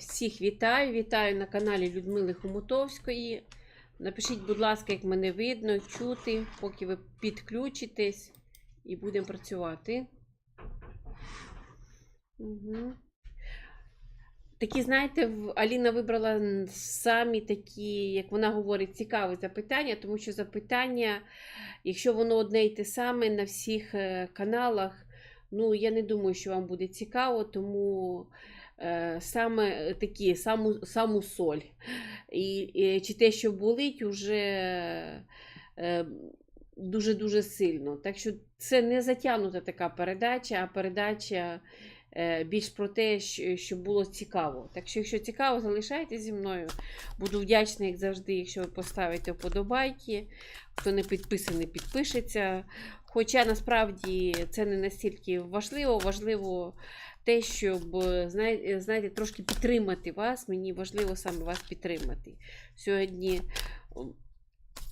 Всіх вітаю, вітаю на каналі Людмили Хомутовської. Напишіть, будь ласка, як мене видно, чути, поки ви підключитесь і будемо працювати. Угу. Такі, знаєте, Аліна вибрала самі такі, як вона говорить, цікаві запитання, тому що запитання, якщо воно одне й те саме на всіх е, каналах, ну я не думаю, що вам буде цікаво, тому саме такі, саму, саму соль. І, і чи те, що болить, уже е, дуже-дуже сильно. Так що це не затягнута така передача, а передача е, більш про те, що було цікаво. Так що, якщо цікаво, залишайтеся зі мною. Буду вдячна, як завжди, якщо ви поставите вподобайки. Хто не підписаний, підпишеться. Хоча насправді це не настільки важливо, важливо те, щоб знаєте, трошки підтримати вас. Мені важливо саме вас підтримати. Сьогодні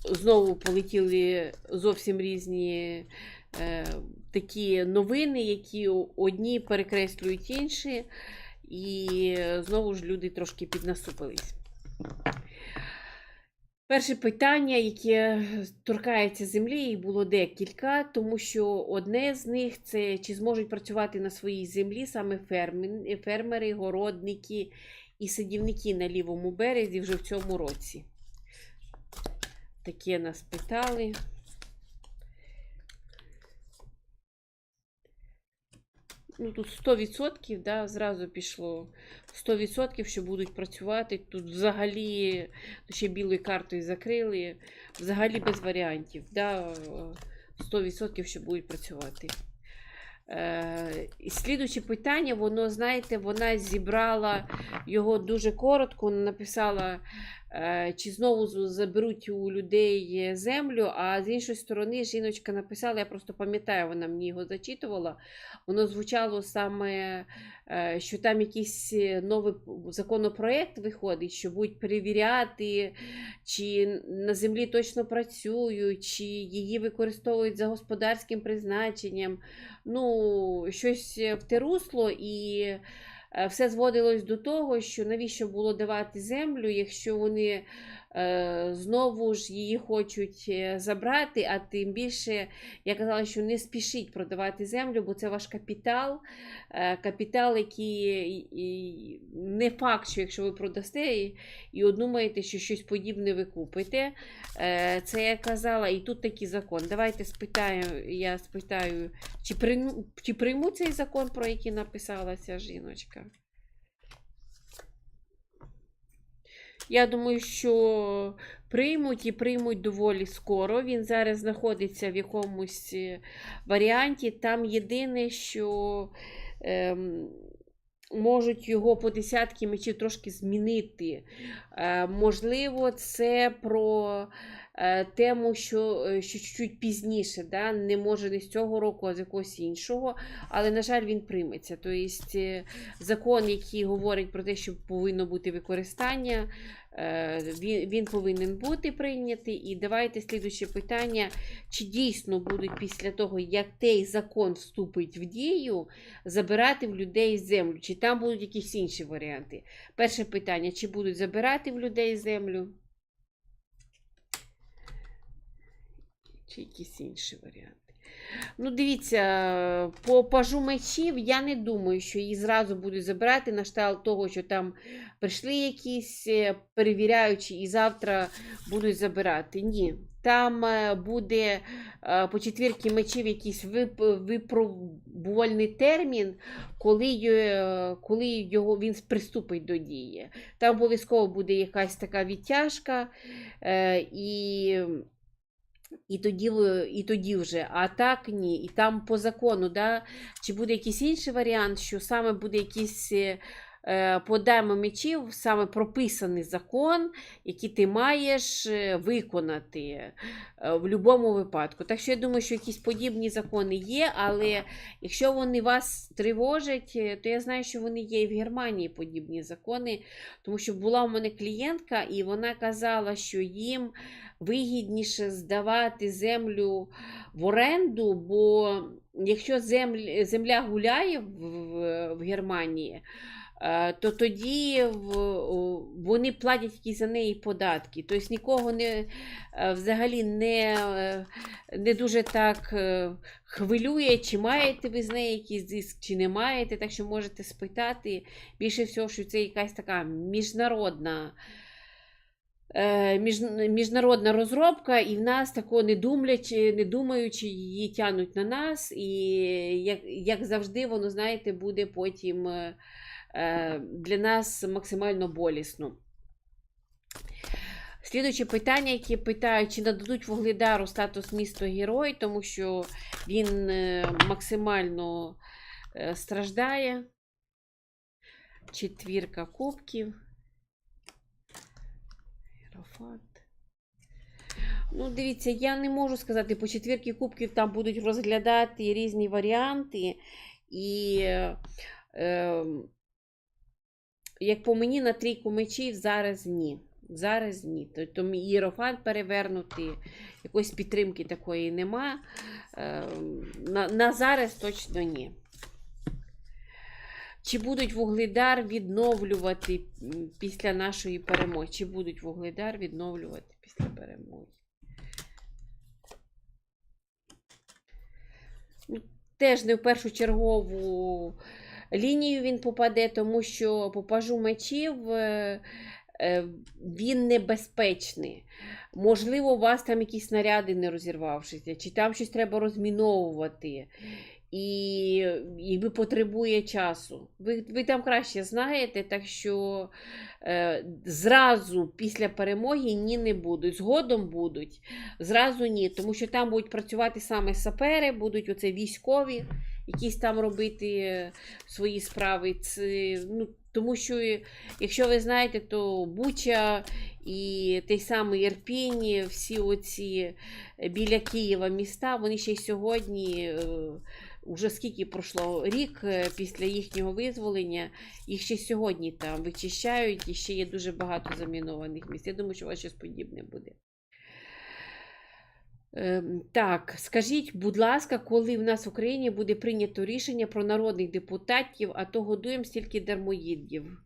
знову полетіли зовсім різні е, такі новини, які одні перекреслюють інші, і знову ж люди трошки піднасупились. Перше питання, яке торкається землі, їх було декілька, тому що одне з них це чи зможуть працювати на своїй землі саме фермери, городники і садівники на лівому березі вже в цьому році. Таке нас питали. Ну, тут 100%, да, зразу пішло 100%, що будуть працювати. Тут взагалі ще білою картою закрили. Взагалі без варіантів. Да, 100% що будуть працювати. Е, і слідуюче питання, воно, знаєте, вона зібрала його дуже коротко, написала, чи знову заберуть у людей землю, а з іншої сторони жіночка написала, я просто пам'ятаю, вона мені його зачитувала, воно звучало саме, е, що там якийсь е, новий законопроект виходить, що будуть перевіряти, чи на землі точно працюють, чи її використовують за господарським призначенням. Ну, щось в те русло, і е, все зводилось до того, що навіщо було давати землю, якщо вони е, знову ж її хочуть е, забрати, а тим більше я казала, що не спішіть продавати землю, бо це ваш капітал. Е, Капітал, який не факт, що якщо ви продасте і, одумаєте, що щось подібне ви купите. Е, Це я казала, і тут такий закон. Давайте спитаю, я спитаю, чи, прийму, чи прийму цей закон, про який написала ця жіночка. Я думаю, що приймуть і приймуть доволі скоро. Він зараз знаходиться в якомусь е, варіанті. Там єдине, що ем, можуть його по десятки мечів трошки змінити. Е, можливо, це про тему, що, е, що чуть-чуть пізніше, да? не може не з цього року, а з якогось іншого. Але, на жаль, він прийметься. Тобто, е, закон, який говорить про те, що повинно бути використання, е, він, він повинен бути прийнятий. І давайте слідуюче питання: чи дійсно будуть після того, як цей закон вступить в дію, забирати в людей землю? Чи там будуть якісь інші варіанти? Перше питання: чи будуть забирати в людей землю? Чи якісь інші варіанти? Ну, дивіться, по пажу мечів я не думаю, що її зразу будуть забирати на штал того, що там прийшли якісь е, перевіряючі і завтра будуть забирати. Ні. Там е, буде е, по четвірки мечів якийсь вип- випробувальний термін, коли, коли його, він приступить до дії. Там обов'язково буде якась така відтяжка. І і тоді, і тоді вже, а так ні. І там по закону, да, чи буде якийсь інший варіант, що саме буде якийсь е, по дайму мечів, саме прописаний закон, який ти маєш е, виконати е, в будь-якому випадку. Так що я думаю, що якісь подібні закони є, але якщо вони вас тривожать, е, то я знаю, що вони є і в Германії подібні закони, тому що була у мене клієнтка, і вона казала, що їм вигідніше здавати землю в оренду, бо якщо земля гуляє в, в, в Германії, е, то тоді вони платять якісь за неї податки. Тобто нікого не е, взагалі не, е, не дуже так е, хвилює, чи маєте ви з неї якийсь зиск, чи не маєте. Так що можете спитати. Більше всього, що це якась така міжнародна. е, між- Міжнародна розробка, і в нас тако не думлячи, не думаючи, її тянуть на нас, і як, як завжди, воно, знаєте, буде потім е, е, для нас максимально болісно. Слідуюче питання, яке питають, чи нададуть Вугледару статус місто герой, тому що він е, максимально е, страждає. Четвірка кубків. Єрофант. Ну, дивіться, я не можу сказати, по четвірки кубків там будуть розглядати різні варіанти. І е, як по мені, на трійку мечів зараз ні. Зараз ні. Тобто Єрофант перевернути, якоїсь підтримки такої нема. Е, на, на зараз точно ні. Чи будуть Вугледар відновлювати після нашої перемоги? Чи будуть Вугледар відновлювати після перемоги? Ну, Теж не в першу чергову лінію він попаде, тому що по пажу мечів е, е, він небезпечний. Можливо, у вас там якісь снаряди не розірвавшися, чи там щось треба розміновувати. І якби потребує часу. Ви, ви там краще знаєте, так що е, зразу після перемоги ні не будуть. Згодом будуть, зразу ні, тому що там будуть працювати саме сапери, будуть оце військові, якісь там робити е, свої справи. Це, ну, тому що, е, якщо ви знаєте, то Буча і той самий Ірпінь, всі оці е, біля Києва міста, вони ще й сьогодні. Уже скільки пройшло рік після їхнього визволення, їх ще сьогодні там вичищають, і ще є дуже багато замінованих місць. Я думаю, що у вас щось подібне буде. Ем, Так, скажіть, будь ласка, коли в нас в Україні буде прийнято рішення про народних депутатів, а то годуємо стільки дармоїдів?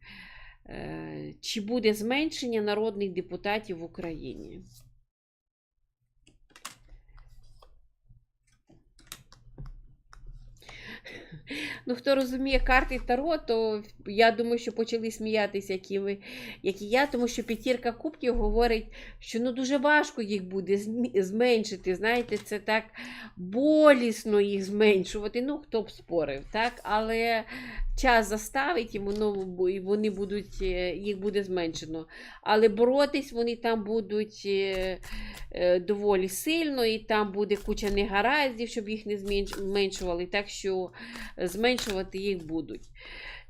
Е, Чи буде зменшення народних депутатів в Україні? Ну, хто розуміє карти Таро, то я думаю, що почали сміятися, як і ви, як і я, тому що п'ятірка кубків говорить, що ну дуже важко їх буде зменшити. Знаєте, це так болісно їх зменшувати. Ну, хто б спорив, так? Але час заставить і воно і вони будуть, е, їх буде зменшено. Але боротись вони там будуть е, е, доволі сильно, і там буде куча негараздів, щоб їх не зменшували. Так що зменшувати їх будуть.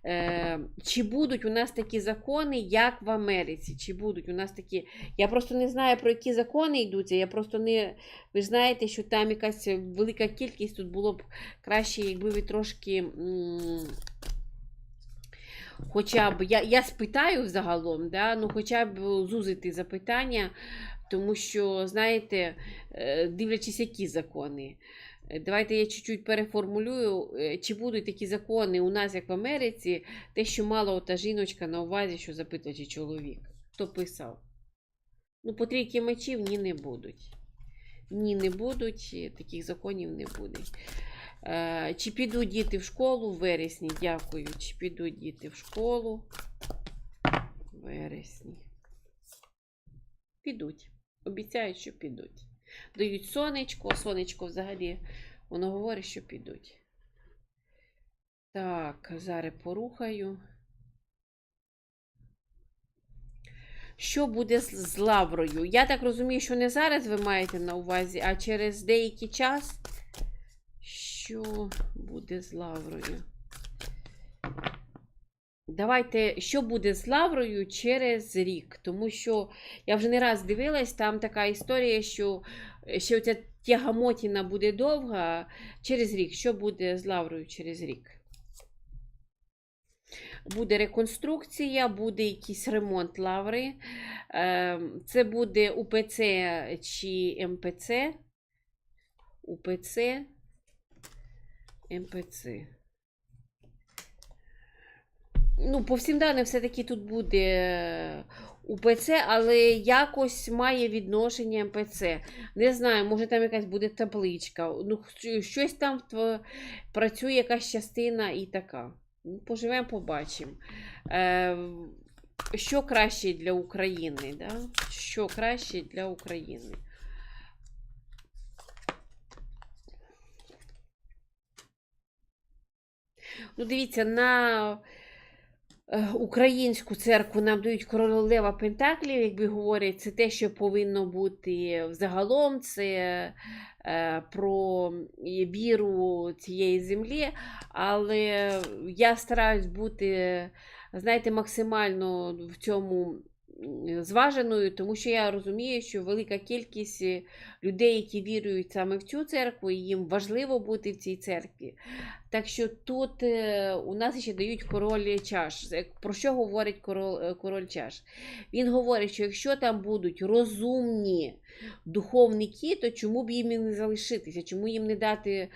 Е, чи будуть у нас такі закони, як в Америці? Чи будуть у нас такі. Я просто не знаю, про які закони йдуться. Я просто не. Ви знаєте, що там якась велика кількість тут було б краще, якби ви трошки. Хоча б я, я спитаю взагалом, да? ну хоча б зузити запитання, тому що, знаєте, е, дивлячись, які закони. Е, Давайте я чуть-чуть переформулюю, е, чи будуть такі закони у нас, як в Америці, те, що мала ота жіночка на увазі, що запитує, чоловік. Хто писав? Ну, по трійки мечів ні не будуть. Ні, не будуть, е, таких законів не буде. Чи підуть діти в школу в вересні? Дякую. Чи підуть діти в школу? В вересні. Підуть. Обіцяють, що підуть. Дають сонечко, сонечко взагалі воно говорить, що підуть. Так, зараз порухаю. Що буде з, лаврою? Я так розумію, що не зараз ви маєте на увазі, а через деякий час. Що буде з лаврою? Давайте, що буде з лаврою через рік. Тому що я вже не раз дивилась, там така історія, що ще оця тягамотіна буде довга через рік. Що буде з лаврою через рік? Буде реконструкція, буде якийсь ремонт лаври. Ем, Це буде УПЦ чи МПЦ. УПЦ. МПЦ. Ну, по всім даним, все-таки тут буде УПЦ, але якось має відношення МПЦ. Не знаю, може там якась буде табличка. Ну, щось там працює якась частина і така. Ну, Поживемо, побачимо. Е, що краще для України? Да? Що краще для України? Ну, дивіться, на е, українську церкву нам дають королева Пентаклів, якби говорять, це те, що повинно бути взагалом, це е, про віру цієї землі. Але я стараюсь бути, знаєте, максимально в цьому зваженою, тому що я розумію, що велика кількість е, людей, які вірують саме в цю церкву, їм важливо бути в цій церкві. Так що тут е, у нас ще дають король чаш. Е, Про що говорить король, король чаш? Він говорить, що якщо там будуть розумні духовники, то чому б їм не залишитися? Чому їм не дати е,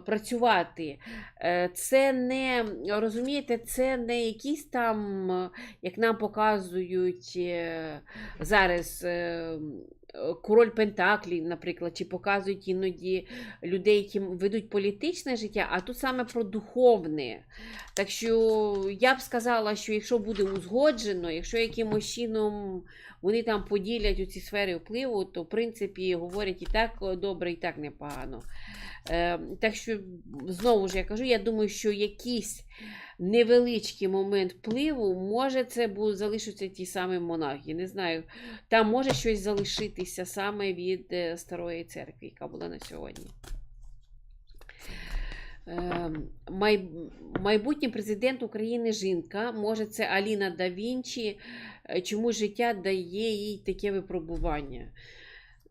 працювати? Е, це не розумієте, це не якісь там, е, як нам показують е, зараз. Е, Король Пентаклів, наприклад, чи показують іноді людей, які ведуть політичне життя, а тут саме про духовне. Так що я б сказала, що якщо буде узгоджено, якщо якимось чином вони там поділять у ці сфери впливу, то в принципі говорять і так добре, і так непогано. Е, так що, знову ж я кажу, я думаю, що якийсь невеличкий момент впливу, може, це будуть залишаться ті самі монахи. Не знаю, там може щось залишитися саме від е, старої церкви, яка була на сьогодні. Е, май, майбутній президент України жінка, може, це Аліна да Вінчі, Е, чому життя дає їй таке випробування.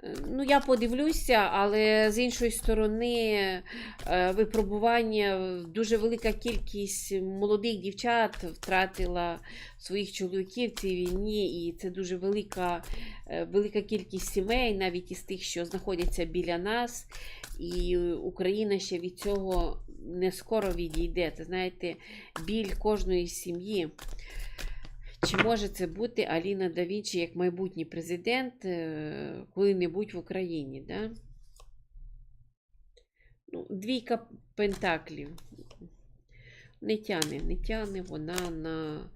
Ну, я подивлюся, але з іншої сторони, е, випробування дуже велика кількість молодих дівчат втратила своїх чоловіків в цій війні, і це дуже велика, е, велика кількість сімей, навіть із тих, що знаходяться біля нас. І Україна ще від цього не скоро відійде. Це знаєте, біль кожної сім'ї. Чи може це бути Аліна да Вінчі як майбутній президент е, коли-небудь в Україні? Да? Ну, двійка пентаклів. Не тяне, не тяне вона на,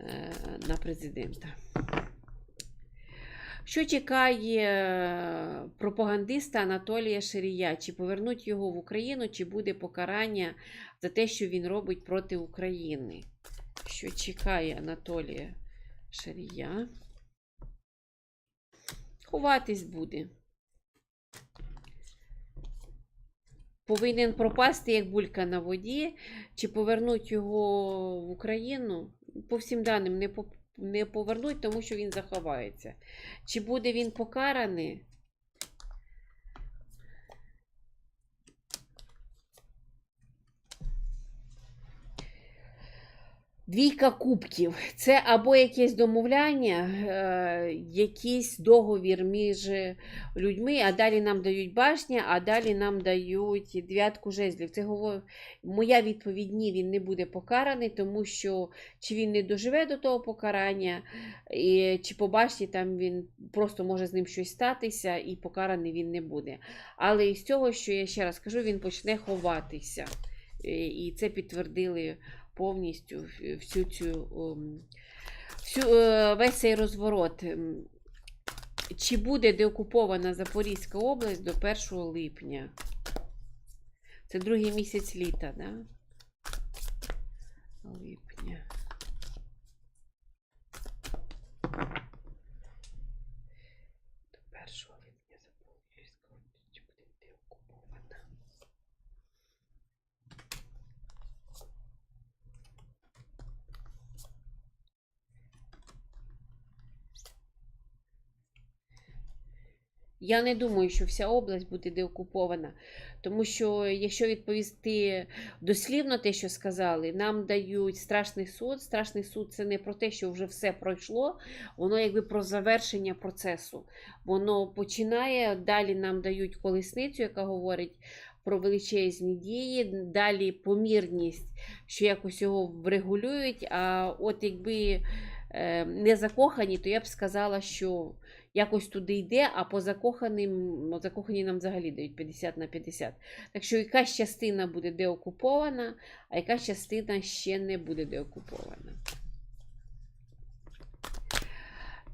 е, на президента. Що чекає пропагандиста Анатолія Ширія? Чи повернуть його в Україну, чи буде покарання за те, що він робить проти України? Що чекає Анатолія Шарія? Ховатись буде. Повинен пропасти як булька на воді, чи повернуть його в Україну. По всім даним не, повернуть, тому що він заховається. Чи буде він покараний? Двійка кубків це або якесь домовляння, е, якийсь договір між людьми, а далі нам дають башня, а далі нам дають дев'ятку жезлів. Це говор... Моя відповідь ні, він не буде покараний, тому що чи він не доживе до того покарання, і, чи по башні там він просто може з ним щось статися, і покараний він не буде. Але із цього, що я ще раз кажу, він почне ховатися. Е, І це підтвердили повністю всю цю ем, всю, е, весь цей розворот. Ем, Чи буде деокупована Запорізька область до 1 липня? Це другий місяць літа, да? Липня. До 1 липня Запорізька область чи буде деокупована? Я не думаю, що вся область буде деокупована, тому що, якщо відповісти дослівно те, що сказали, нам дають страшний суд. Страшний суд це не про те, що вже все пройшло, воно якби про завершення процесу. Воно починає, далі нам дають колесницю, яка говорить про величезні дії, далі помірність, що якось його врегулюють. А от якби е, не закохані, то я б сказала, що якось туди йде, а по закоханим, ну, закохані нам взагалі дають 50 на 50. Так що якась частина буде деокупована, а якась частина ще не буде деокупована.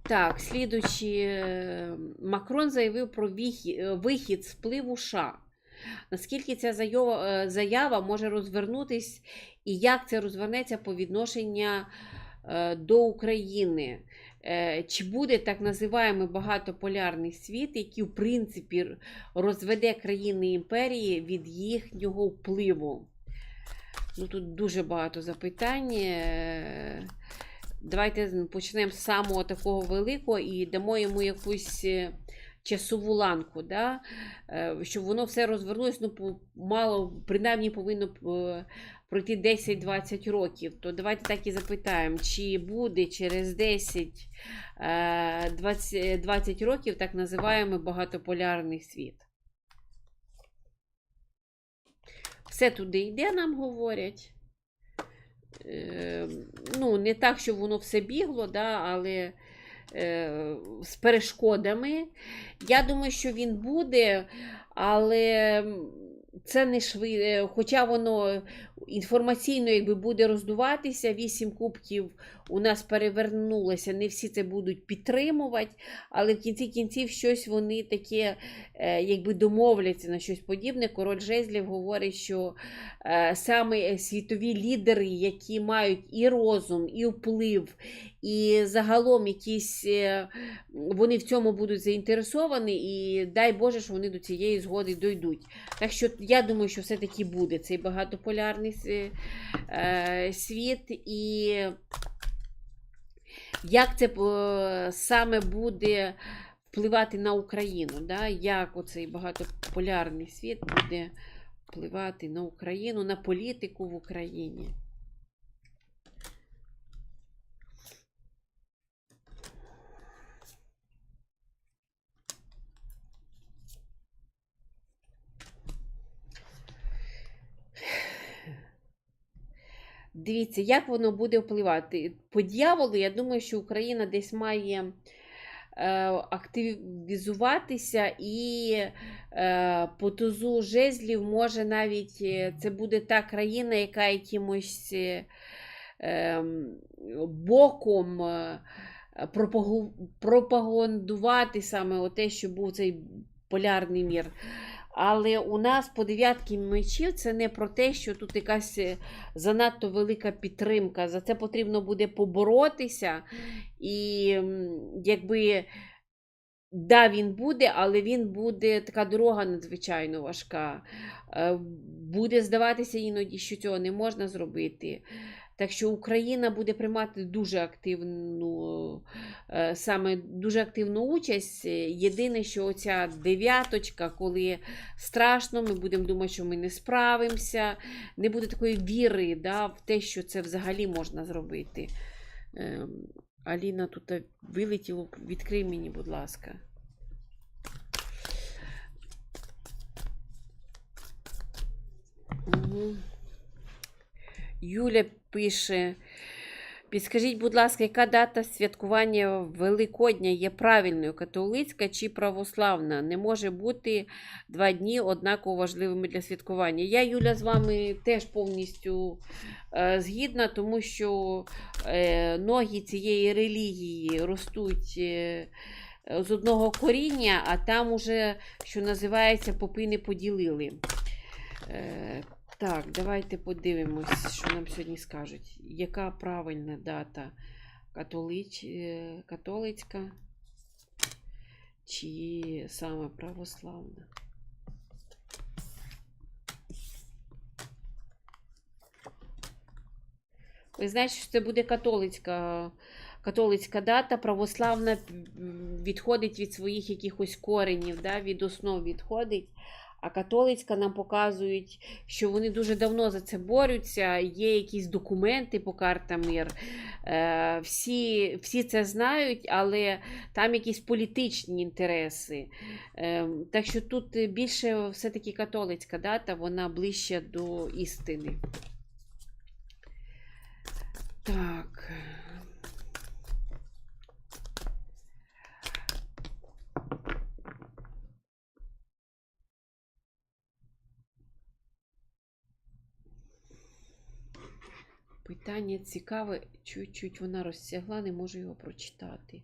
Так, слідуючи, е, Макрон заявив про е, вихід з впливу США. Наскільки ця заява, е, заява може розвернутись і як це розвернеться по відношення е, до України? Е, Чи буде так називаємий багатополярний світ, який, в принципі, розведе країни імперії від їхнього впливу? Ну, тут дуже багато запитань. Е, Давайте почнемо з самого такого великого і дамо йому якусь е, часову ланку, да? щоб воно все розвернулося, ну, мало, принаймні повинно пройти 10-20 років. То давайте так і запитаємо, чи буде через 10 е, 20, 20 років так називаємо багатополярний світ. Все туди йде, нам говорять. Е, ну, не так, щоб воно все бігло, да, але е, з перешкодами. Я думаю, що він буде, але це не швидко. Хоча воно інформаційно якби буде роздуватися, вісім кубків у нас перевернулося, не всі це будуть підтримувати, але в кінці кінців щось вони таке, е, якби домовляться на щось подібне. Король Жезлів говорить, що е, саме світові лідери, які мають і розум, і вплив, і загалом якісь е, вони в цьому будуть заінтересовані, і дай Боже, що вони до цієї згоди дойдуть. Так що я думаю, що все-таки буде цей багатополярний е, світ. І як це е, саме буде впливати на Україну? Да? Як оцей багатополярний світ буде впливати на Україну, на політику в Україні? Дивіться, як воно буде впливати. По дьяволу, я думаю, що Україна десь має е, активізуватися і е, по тузу жезлів може навіть е, це буде та країна, яка якимось ем, боком пропагандувати саме те, що був цей полярний мір. Але у нас по дев'ятки мечів це не про те, що тут якась е, занадто велика підтримка. За це потрібно буде поборотися. І якби да, він буде, але він буде така дорога надзвичайно важка. Е, Буде здаватися іноді, що цього не можна зробити. Так що Україна буде приймати дуже активну, е, саме дуже активну участь. Єдине, що оця дев'яточка, коли страшно, ми будемо думати, що ми не справимося, не буде такої віри да, в те, що це взагалі можна зробити. Ем, Аліна тут вилетіло. Відкрий мені, будь ласка. Угу. Юля пише. Підскажіть, будь ласка, яка дата святкування Великодня є правильною, католицька чи православна? Не може бути два дні однаково важливими для святкування. Я, Юля, з вами теж повністю е, згідна, тому що е, ноги цієї релігії ростуть е, з одного коріння, а там уже, що називається, попи не поділили. Так, давайте подивимось, що нам сьогодні скажуть. Яка правильна дата? Католич... е, Католицька чи саме православна? Ви знаєте, що це буде католицька, католицька дата, православна відходить від своїх якихось коренів, да, від основ відходить. А католицька нам показують, що вони дуже давно за це борються. Є якісь документи по картам мир. Е, всі, всі це знають, але там якісь політичні інтереси. Е, так що тут більше все-таки католицька дата, вона ближче до істини. Так. Питання цікаве, чуть-чуть вона розтягла, не можу його прочитати.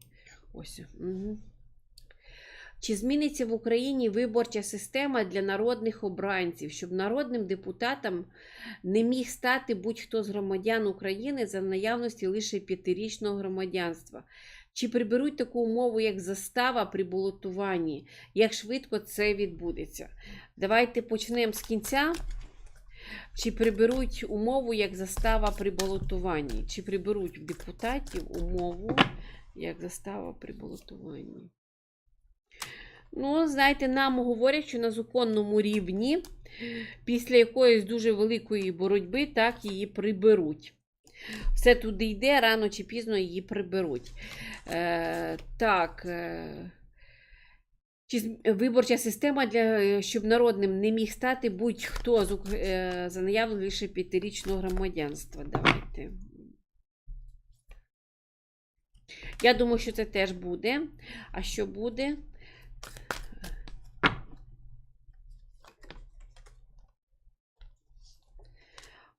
Ось. Угу. Чи зміниться в Україні виборча система для народних обранців, щоб народним депутатом не міг стати будь-хто з громадян України за наявності лише п'ятирічного громадянства? Чи приберуть таку умову, як застава при балотуванні? Як швидко це відбудеться? Давайте почнемо з кінця. Чи приберуть умову як застава при балотуванні? Чи приберуть в депутатів умову як застава при балотуванні? Ну, знаєте, нам говорять, що на законному рівні після якоїсь дуже великої боротьби так її приберуть. Все туди йде, рано чи пізно її приберуть. Е, так. Е, чи виборча система для е, щоб народним не міг стати будь-хто з е, за наявним лише п'ятирічного громадянства. Давайте. Я думаю, що це теж буде. А що буде?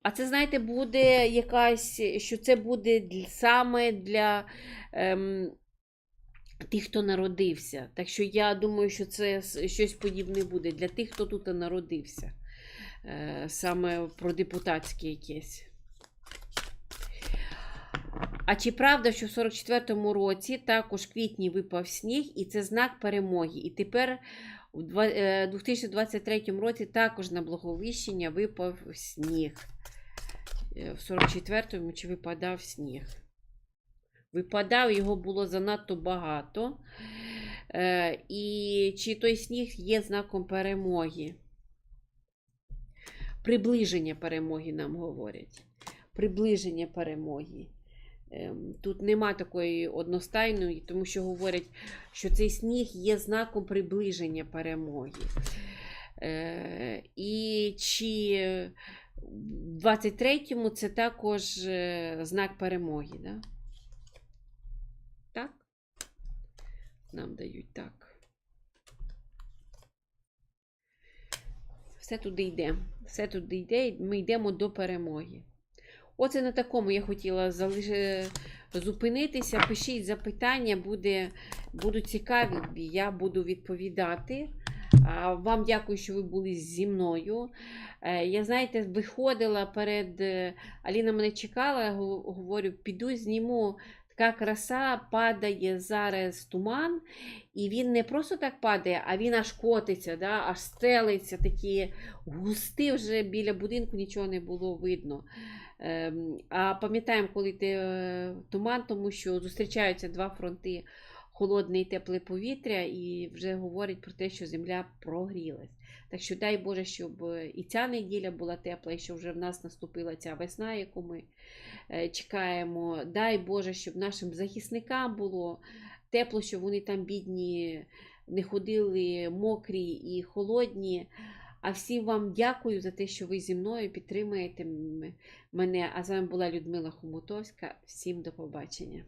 А це, знаєте, буде якась, що це буде саме для ем, тих, хто народився. Так що я думаю, що це щось подібне буде для тих, хто тут народився. Е, саме про депутатське якесь. А чи правда, що в 44-му році також квітні випав сніг, і це знак перемоги. І тепер у е, 2023 році також на Благовіщення випав сніг. Е, В 44-му чи випадав сніг? Випадав, його було занадто багато. Е, І чи той сніг є знаком перемоги? Приближення перемоги нам говорять. Приближення перемоги. Ем, Тут нема такої одностайної, тому що говорять, що цей сніг є знаком приближення перемоги. Е, І чи в 23-му це також е, знак перемоги, да? Так? Нам дають так. Все туди йде. Все туди йде, ми йдемо до перемоги. Оце на такому я хотіла залиш... зупинитися. Пишіть запитання, буде... будуть цікаві, я буду відповідати. Вам дякую, що ви були зі мною. Е, Я, знаєте, виходила перед. е, Аліна мене чекала, говорю, піду зніму. Така краса падає зараз туман, і він не просто так падає, а він аж котиться, да? аж стелиться, такі густи вже біля будинку нічого не було видно. Ем, А пам'ятаємо, коли йде е, туман, тому що зустрічаються два фронти холодне і тепле повітря, і вже говорять про те, що земля прогрілась. Так що дай Боже, щоб е, і ця неділя була тепла, і що вже в нас наступила ця весна, яку ми е, чекаємо. Дай Боже, щоб нашим захисникам було тепло, щоб вони там бідні не ходили мокрі і холодні. А всім вам дякую за те, що ви зі мною підтримуєте мене. А з вами була Людмила Хомутовська. Всім до побачення.